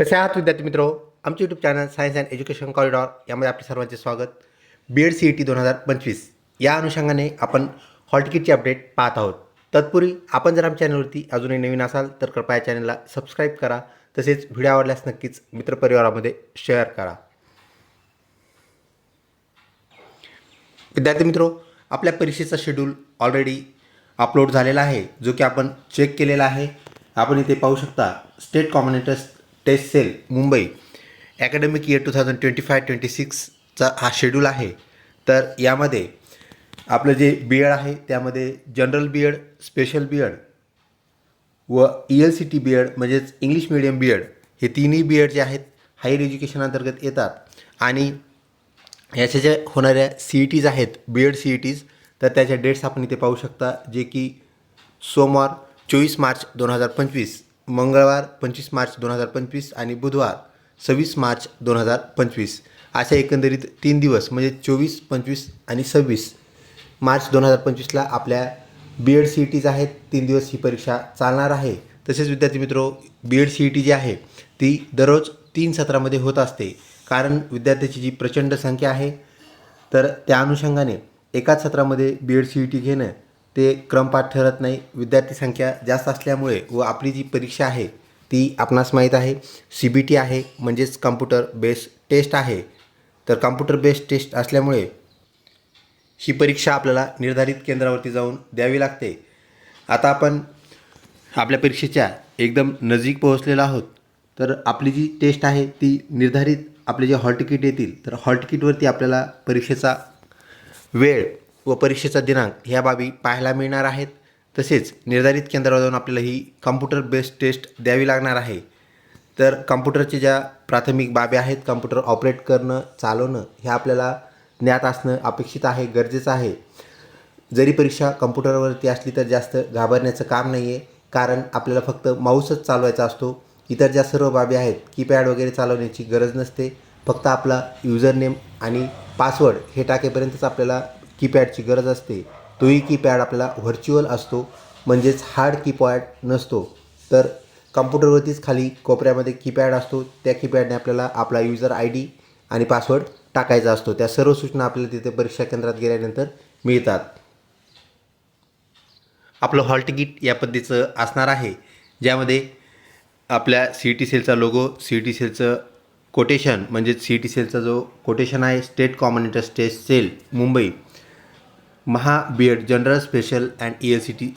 कसे आहात विद्यार्थी मित्रो? आमचे YouTube channel science and education corridor यामध्ये आपले सर्वांचे स्वागत. B Ed C E T दोन हजार पंचवीस. या अनुषंगाने आपण हॉल तिकीटची अपडेट पाहत आहोत. तत्पूर्वी आपण जर आमच्या चॅनलवरती अजूनही नवीन असाल तर कृपया चॅनलला सबस्क्राईब करा. तसेच व्हिडिओ आवडल्यास नक्कीच मित्रपरिवारामध्ये शेअर करा. विद्यार्थी मित्रो आपल्या परीक्षेचा शेड्यूल ऑलरेडी अपलोड झालेला आहे जो की आपण चेक केलेला आहे. आपण इथे पाहू शकता state combinators test cell Mumbai. Academic year two thousand twenty five twenty सिक्सचा हा शेड्यूल आहे. तर यामध्ये आपलं जे बी एड आहे त्यामध्ये general B Ed special B Ed व E L C T B Ed म्हणजेच इंग्लिश मिडियम बी एड हे तिन्ही बी एड जे आहेत हायर एज्युकेशन अंतर्गत येतात. आणि याच्या ज्या होणाऱ्या सी ई टीज आहेत B Ed C E Ts तर त्याच्या डेट्स आपण इथे पाहू शकता जे की सोमवार चोवीस मार्च दोन हजार पंचवीस. मंगळवार पंचवीस मार्च दोन हजार पंचवीस आणि बुधवार सव्वीस मार्च दोन हजार पंचवीस. अशा एकंदरीत तीन दिवस म्हणजे चोवीस पंचवीस आणि सव्वीस मार्च दोन हजार पंचवीसला आपल्या B Ed C E Ts आहेत. तीन दिवस ही परीक्षा चालणार आहे. तसेच विद्यार्थी मित्रो B Ed C E T जी आहे ती दररोज तीन सत्रामध्ये होत असते. कारण विद्यार्थ्याची जी प्रचंड संख्या आहे तर त्या अनुषंगाने एकाच सत्रामध्ये B Ed C E T घेणं ते क्रमपाठ ठरत नाही. विद्यार्थी संख्या जास्त असल्यामुळे व आपली जी परीक्षा आहे ती आपणास माहीत आहे. सी बी टी आहे म्हणजेच कम्प्युटर बेस्ड टेस्ट आहे. तर कम्प्युटर बेस्ड टेस्ट असल्यामुळे ही परीक्षा आपल्याला निर्धारित केंद्रावरती जाऊन द्यावी लागते. आता आपण आपल्या परीक्षेच्या एकदम नजीक पोहोचलेलो आहोत. तर आपली जी टेस्ट आहे ती निर्धारित आपले जे हॉल तिकीट येतील तर हॉल तिकीटवरती आपल्याला परीक्षेचा वेळ व परीक्षेचा दिनांक ह्या बाबी पाहायला मिळणार आहेत. तसेच निर्धारित केंद्रावर जाऊन आपल्याला ही कम्प्युटर बेस्ड टेस्ट द्यावी लागणार आहे. तर कम्प्युटरच्या ज्या प्राथमिक बाबी आहेत कम्प्युटर ऑपरेट करणं चालवणं हे आपल्याला ज्ञात असणं अपेक्षित आहे गरजेचं आहे. जरी परीक्षा कम्प्युटरवरती असली तर जास्त घाबरण्याचं काम नाही आहे कारण आपल्याला फक्त माऊसच चालवायचा असतो. इतर ज्या सर्व बाबी आहेत कीपॅड वगैरे चालवण्याची गरज नसते. फक्त आपला युजर नेम आणि पासवर्ड हे टाकेपर्यंतच आपल्याला कीपॅडची गरज असते. तोही कीपॅड आपला व्हर्च्युअल असतो. म्हणजेच हार्ड कीपॅड नसतो. तर कम्प्युटरवरतीच खाली कोपऱ्यामध्ये कीपॅड असतो. त्या कीपॅडने आपल्याला आपला युजर आय डी आणि पासवर्ड टाकायचा असतो. त्या सर्व सूचना आपल्याला तिथे परीक्षा केंद्रात गेल्यानंतर मिळतात. आपलं हॉल तिकीट या पद्धतीचं असणार आहे. ज्यामध्ये आपल्या सी टी सेलचा लोगो सी टी सेलचं कोटेशन म्हणजेच सी टी सेलचा जो कोटेशन आहे state कॉम्युनिटर state cell Mumbai. Maha B Ed general special and E S C T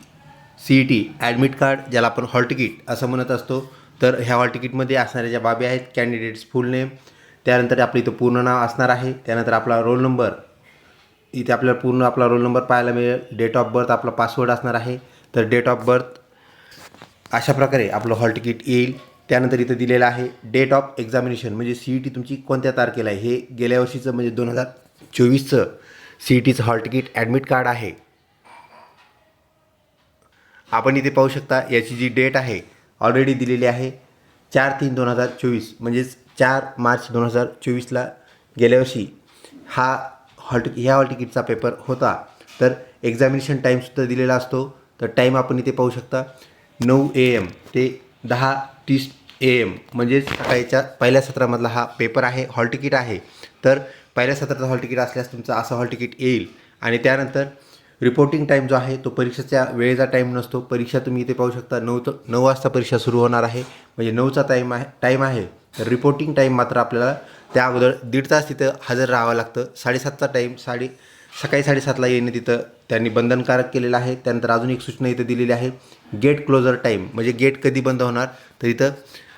C E T admit card ज्याला आपण हॉल तिकीट असं म्हणत असतो. तर ह्या हॉल तिकीटमध्ये असणाऱ्या ज्या बाबी आहेत कॅन्डिडेट्स फुल नेम त्यानंतर आपलं इथं पूर्ण नाव असणार आहे. त्यानंतर आपला रोल नंबर इथे आपल्याला पूर्ण आपला रोल नंबर पाहायला मिळेल. डेट ऑफ बर्थ आपला पासवर्ड असणार आहे. तर डेट ऑफ बर्थ अशा प्रकारे आपलं हॉल तिकीट येईल. त्यानंतर इथं दिलेलं आहे डेट ऑफ एक्झामिनेशन म्हणजे सी ई टी तुमची कोणत्या तारखेला आहे? हे गेल्या वर्षीचं म्हणजे दोन हजार चोवीसचं सी ई टीचं हॉल तिकीट ॲडमिट कार्ड आहे. आपण इथे पाहू शकता याची जी डेट आहे ऑलरेडी दिलेली आहे चार तीन दोन हजार चोवीस म्हणजेच चार मार्च दोन हजार चोवीसला गेल्या वर्षी हा हॉल टिक ह्या हॉल तिकीटचा पेपर होता. तर एक्झामिनेशन टाईमसुद्धा दिलेला असतो. तर टाईम आपण इथे पाहू शकता नऊ ए एम ते दहा तीस ए एम म्हणजेच सकाळीच्या पहिल्या सत्रामधला हा पेपर आहे हॉल तिकीट आहे. तर पहिल्या सत्राचा हॉल तिकीट असल्यास तुमचं असं हॉल तिकीट येईल. आणि त्यानंतर रिपोर्टिंग टाईम जो आहे तो परीक्षेच्या वेळेचा टाईम नसतो. परीक्षा तुम्ही इथे पाहू शकता नऊ नऊ वाजता परीक्षा सुरू होणार आहे. म्हणजे नऊचा टाईम आहे टाईम आहे. तर रिपोर्टिंग टाईम मात्र आपल्याला त्या अगोदर दीड तास तिथं हजर राहावं लागतं. साडेसातचा टाईम साडे सकाळी साडेसातला येणे तिथं त्यांनी बंधनकारक केलेलं आहे. त्यानंतर अजून एक सूचना इथं दिलेली आहे. गेट क्लोजर टाईम म्हणजे गेट कधी बंद होणार? तर इथं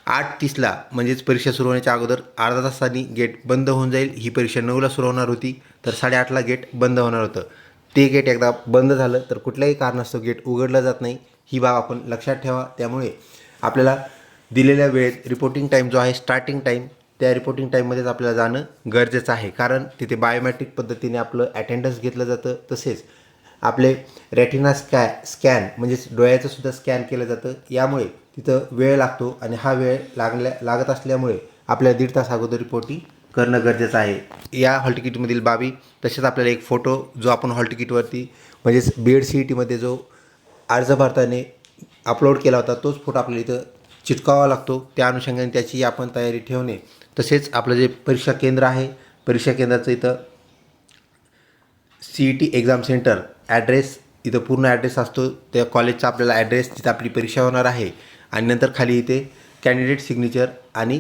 आठ तीसला म्हणजेच परीक्षा सुरू होण्याच्या अगोदर अर्धा तासांनी गेट बंद होऊन जाईल. ही परीक्षा नऊला सुरू होणार होती तर साडेआठला गेट बंद होणार होतं. ते गेट एकदा बंद झालं तर कुठल्याही कारणास्तव गेट उघडलं जात नाही. ही बाब आपण लक्षात ठेवा. त्यामुळे आपल्याला दिलेल्या वेळेत रिपोर्टिंग टाईम जो आहे स्टार्टिंग टाईम त्या रिपोर्टिंग टाईममध्येच आपल्याला जाणं गरजेचं आहे. कारण तिथे बायोमॅट्रिक पद्धतीने आपलं अटेंडन्स घेतलं जातं. तसेच आपले रेटिना स्कॅ स्कॅन म्हणजेच डोळ्याचंसुद्धा स्कॅन केलं जातं. यामुळे तिथं वेळ लागतो आणि हा वेळ लागल्या लागत असल्यामुळे आपल्याला दीड तास अगोदर रिपोर्टिंग करणं गरजेचं आहे. या हॉल तिकीटमधील बाबी तसेच आपल्याला एक फोटो जो आपण हॉल तिकीटवरती म्हणजेच बी एड सी ई टीमध्ये जो अर्ज भरताने अपलोड केला होता तोच फोटो आपल्याला इथं चिटकावा लागतो. त्या अनुषंगाने त्याची आपण तयारी ठेवणे. तसेच आपलं जे परीक्षा केंद्र आहे परीक्षा केंद्राचं इथं C E T exam centre address इथं पूर्ण ॲड्रेस असतो. त्या कॉलेजचा आपल्याला ॲड्रेस तिथं आपली परीक्षा होणार आहे. आणि नंतर खाली इथे कॅन्डिडेट सिग्नेचर आणि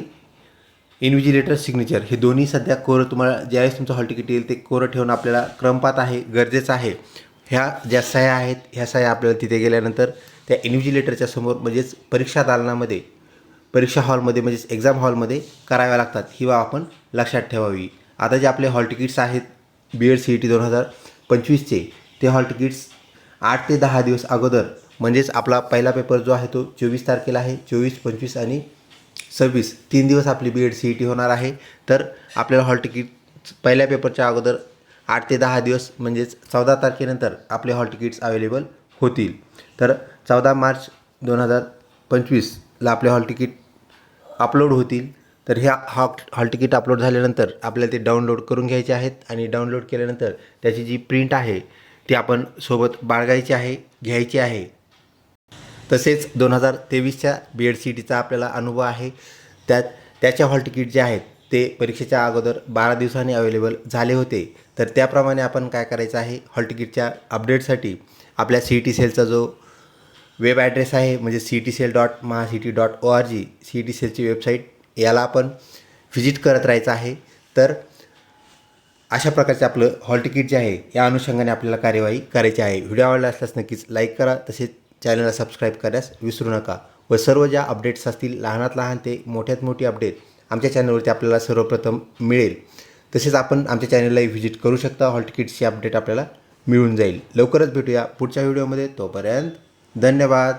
इन्व्हिजिलेटर सिग्नेचर हे दोन्ही सध्या कोरं तुम्हाला ज्यावेळेस तुमचं हॉल तिकीट येईल ते कोरं ठेवून आपल्याला क्रमपात आहे गरजेचं आहे. ह्या ज्या सह्या आहेत ह्या सह्या आपल्याला तिथे गेल्यानंतर त्या इन्व्हिजिलेटरच्या समोर म्हणजेच परीक्षा दालनामध्ये परीक्षा हॉलमध्ये म्हणजेच एक्झाम हॉलमध्ये कराव्या लागतात. ही बाब आपण लक्षात ठेवावी. आता जे आपले हॉल तिकीट्स आहेत B Ed C E T दोन हजार पंचवीसचे ते हॉल तिकीट्स आठ ते दहा दिवस अगोदर म्हणजेच आपला पहिला पेपर जो आहे तो चोवीस तारखेला आहे चोवीस पंचवीस आणि सव्वीस. तीन दिवस आपली B Ed C E T होणार आहे. तर आपल्याला हॉल तिकीट पहिल्या पेपरच्या अगोदर आठ ते दहा दिवस म्हणजेच चौदा तारखेनंतर आपले हॉल तिकीट्स अवेलेबल होतील. तर चौदा मार्च दोन हजार पंचवीसला आपले हॉल तिकीट अपलोड होतील. तर ह्या हॉ हॉल तिकीट अपलोड झाल्यानंतर आपल्याला ते डाउनलोड करून घ्यायचे आहेत आणि डाउनलोड केल्यानंतर त्याची जी प्रिंट आहे ती आपण सोबत बाळगायची आहे घ्यायची आहे. तसेच दोन हजार तेवीसच्या बी एड सी टीचा आपल्याला अनुभव आहे. त्यात त्याच्या हॉल तिकीट जे आहेत ते परीक्षेच्या अगोदर बारा दिवसांनी अवेलेबल झाले होते. तर त्याप्रमाणे आपण काय करायचं आहे हॉल तिकीटच्या अपडेटसाठी आपल्या सी ई टी सेलचा जो वेब ॲड्रेस आहे म्हणजे C T cell dot Maha C T dot O R G C T सेलची वेबसाईट याला आपण व्हिजिट करत राहायचं आहे. तर अशा प्रकारचे आपलं हॉल तिकीट जे आहे या अनुषंगाने आपल्याला कार्यवाही करायची आहे. व्हिडिओ आवडला असल्यास नक्कीच लाईक करा. तसेच चॅनलला सबस्क्राईब करण्यास विसरू नका. व सर्व ज्या अपडेट्स असतील लहानात लहान ते मोठ्यात मोठी अपडेट आमच्या चॅनलवरती आपल्याला सर्वप्रथम मिळेल. तसेच आपण आमच्या चॅनललाही व्हिजिट करू शकता. हॉल तिकीट्सची अपडेट आपल्याला मिळून जाईल. लवकरच भेटूया पुढच्या व्हिडिओमध्ये तोपर्यंत धन्यवाद.